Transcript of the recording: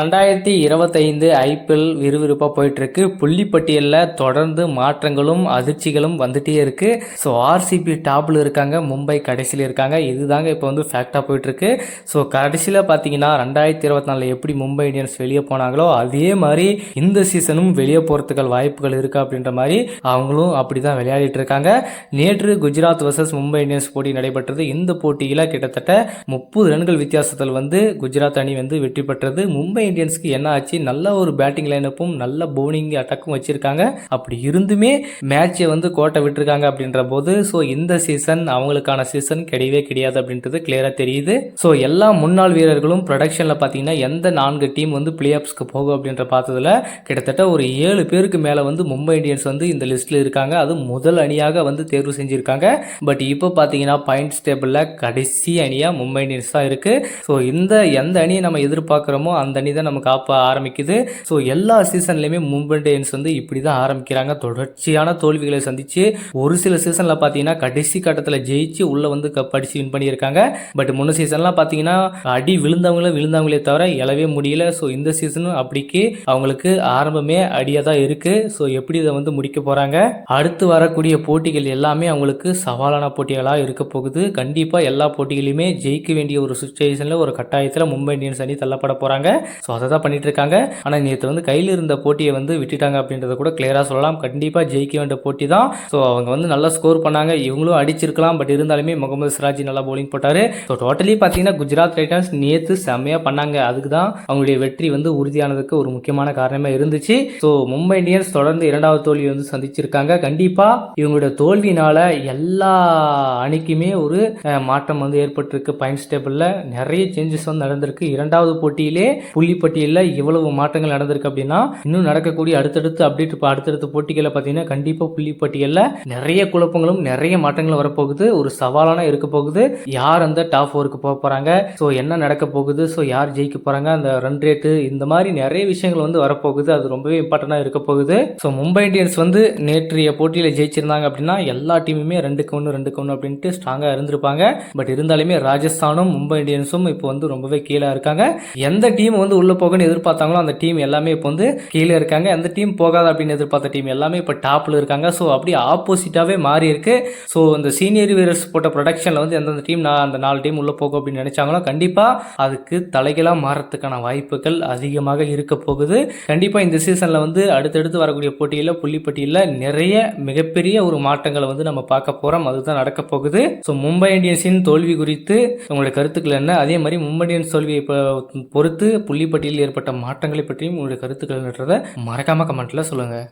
ரெண்டாயிரத்தி இருபத்தைந்து ஐபிஎல் விறுவிறுப்பாக போயிட்டுருக்கு. புள்ளிப்பட்டியலில் தொடர்ந்து மாற்றங்களும் அதிர்ச்சிகளும் வந்துகிட்டே இருக்குது ஸோ ஆர்சிபி டாப்பில் இருக்காங்க மும்பை கடைசியில் இருக்காங்க. இதுதாங்க இப்போ வந்து ஃபேக்டாக போயிட்டுருக்கு. ஸோ கடைசியில் பார்த்தீங்கன்னா ரெண்டாயிரத்தி இருபத்தி நாலில் எப்படி மும்பை இந்தியன்ஸ் வெளியே போனாங்களோ அதே மாதிரி இந்த சீசனும் வெளியே போகிறதுக்கள் வாய்ப்புகள் இருக்குது அப்படின்ற மாதிரி அவங்களும் அப்படி தான் விளையாடிட்டு இருக்காங்க. நேற்று குஜராத் வர்சஸ் மும்பை இந்தியன்ஸ் போட்டி நடைபெற்றது. இந்த போட்டியில் கிட்டத்தட்ட முப்பது ரன்கள் வித்தியாசத்தில் வந்து குஜராத் அணி வந்து வெற்றி பெற்றது. மும்பை இந்தியன்ஸ்க்கு என்ன ஆச்சு? நல்ல ஒரு பேட்டிங் லைனப்பும் நல்ல பவுலிங் அட்டாக்கும் வச்சிருக்காங்க. அப்படி இருந்துமே மேட்சை வந்து கோட்டை விட்டுருக்காங்க அப்படின்ற போது ஸோ இந்த சீசன் அவங்களுக்கான சீசன் கிடையவே கிடையாது அப்படின்றது கிளியராக தெரியுது. ஸோ எல்லா முன்னாள் வீரர்களும் ப்ரொடக்ஷனில் பார்த்தீங்கன்னா எந்த நான்கு டீம் வந்து பிளே ஆஃப்ஸ்க்கு போகும் அப்படின்ற பார்த்ததுல கிட்டத்தட்ட ஒரு ஏழு பேருக்கு மேலே வந்து மும்பை இந்தியன்ஸ் வந்து இந்த லிஸ்ட்டில் இருக்காங்க. அது முதல் அணியாக வந்து தேர்வு செஞ்சுருக்காங்க. பட் இப்போ பார்த்தீங்கன்னா பாயிண்ட்ஸ் டேபிளில் கடைசி அணியாக மும்பை இந்தியன்ஸ் தான் இருக்குது ஸோ இந்த எந்த அணியை நம்ம எதிர்பார்க்குறோமோ அந்த அணி தான் நமக்கு ஆப்ப ஆரம்பிக்குது. ஸோ எல்லா சீசன்லையுமே மும்பை இந்தியன்ஸ் வந்து இப்படி தான் ஆரம்பிக்கிறாங்க. தொடர்ச்சியான தோல்விகளை சந்திச்சு ஒரு சில சீசனில் பார்த்தீங்கன்னா கடைசி கட்டத்தில் ஜெயிச்சு உள்ளே வந்து கப் அடிச்சு வின் பண்ணியிருக்காங்க. பட் முன்ன சீசன்லாம் பார்த்தீங்கன்னா அடி விழுந்தவங்கள விழுந்தவங்களே தவிர எழவே முடியல. ஸோ இந்த சீசனும் அப்படிக்கு அவங்களுக்கு ஆரம்பமே அடியாக தான் இருக்குது ஸோ எப்படி இதை வந்து முடிக்க போகிறாங்க அடுத்து வரக்கூடிய போட்டிகள் எல்லாமே அவங்களுக்கு சவாலான போட்டிகளாக இருக்க போகுது. கண்டிப்பாக எல்லா போட்டிகளையுமே ஜெயிக்க வேண்டிய ஒரு சுச்சுவேஷனில் ஒரு கட்டாயத்தில் மும்பை இந்தியன்ஸ் அணி தள்ளப்பட போகிறாங்க ஸோ அதை தான் பண்ணிட்டு இருக்காங்க ஆனால் நேற்று வந்து கையில் இருந்த போட்டியை வந்து விட்டுட்டாங்க அப்படின்றத கூட கிளியராக சொல்லலாம். கண்டிப்பாக ஜெயிக்க வேண்டிய போட்டி தான். ஸோ அவங்க வந்து நல்லா ஸ்கோர் பண்ணாங்க. இவங்களும் அடிச்சிருக்கலாம். பட் இருந்தாலுமே முகமது சிராஜி நல்லா பவுலிங் போட்டார். ஸோ டோட்டலி பார்த்தீங்கன்னா குஜராத் டைட்டன்ஸ் நேற்று செம்மையாக பண்ணாங்க. அதுக்கு தான் அவங்களுடைய வெற்றி வந்து உறுதியானதுக்கு ஒரு முக்கியமான காரணமாக இருந்துச்சு. ஸோ மும்பை இந்தியன்ஸ் தொடர்ந்து இரண்டாவது தோல்வி வந்து சந்திச்சிருக்காங்க. கண்டிப்பாக இவங்களோட தோல்வினால எல்லா அணிக்குமே ஒரு மாற்றம் வந்து ஏற்பட்டிருக்கு. பாயிண்ட்ஸ் டேபிளில் நிறைய சேஞ்சஸ் வந்து நடந்திருக்கு. இரண்டாவது போட்டியிலே புள்ளி பட்டியலில் இவ்வளவு மாற்றங்கள் நடந்திருக்கு அப்படின்னா இன்னும் நடக்கக்கூடிய அடுத்தடுத்து அப்டேட் இப்போ அடுத்தடுத்த போட்டிகளை பார்த்தீங்கன்னா கண்டிப்பாக புள்ளி பட்டியலில் நிறைய குழப்பங்களும் நிறைய மாற்றங்களும் வரப்போகுது. ஒரு சவாலான இருக்க போகுது. யார் அந்த டாப் ஃபோருக்கு போக போகிறாங்க ஸோ என்ன நடக்க போகுது? ஸோ யார் ஜெயிக்க போகிறாங்க அந்த ரன் ரேட்டு இந்த மாதிரி நிறைய விஷயங்கள் வந்து வரப்போகுது. அது ரொம்பவே இம்பார்ட்டண்ட்டாக இருக்க போகுது. ஸோ மும்பை இந்தியன்ஸ் வந்து நேற்றைய போட்டியில் ஜெயிச்சிருந்தாங்க அப்படின்னா எல்லா டீமுமே ரெண்டுக்கு ஒன்று ரெண்டுக்கு ஒன்று அப்படின்ட்டு ஸ்ட்ராங்காக இருந்திருப்பாங்க. பட் இருந்தாலுமே ராஜஸ்தானும் மும்பை இந்தியன்ஸும் இப்போ வந்து ரொம்பவே கீழே இருக்காங்க. எந்த டீம் வந்து உள்ள போகணும்னு எதிர்பார்த்தாங்களோ அந்த டீம் எல்லாமே இப்போ வந்து கீழே இருக்காங்க. எந்த டீம் போகாது அப்படின்னு எதிர்பார்த்த டீம் எல்லாமே இப்போ டாப்பில் இருக்காங்க. ஸோ அப்படியே ஆப்போசிட்டாகவே மாறி இருக்கு. ஸோ அந்த சீனியர் வீரர்ஸ் போட்ட ப்ரொடக்ஷனில் வந்து எந்தெந்த டீம் நான் அந்த நாலு டீம் உள்ளே போகும் அப்படின்னு நினைச்சாங்களோ கண்டிப்பாக அதுக்கு தலைகளாக மாறத்துக்கான வாய்ப்புகள் அதிகமாக இருக்க போகுது. கண்டிப்பாக இந்த சீசனில் வந்து அடுத்தடுத்து வரக்கூடிய போட்டியில் புள்ளிப்பட்டியில் நிறைய மிகப்பெரிய ஒரு மாற்றங்களை வந்து நம்ம பார்க்க போகிறோம் அதுதான் நடக்க போகுது. ஸோ மும்பை இந்தியன்ஸின் தோல்வி குறித்து உங்களுடைய கருத்துக்கள் என்ன? அதே மாதிரி மும்பை இந்தியன்ஸ் தோல்வியை பொறுத்து புள்ளி புள்ளிப்பட்டியலில் ஏற்பட்ட மாற்றங்களை பற்றியும் உங்களுடைய கருத்துக்கள் மறக்காமல் கமெண்ட்டில் கமெண்ட்ல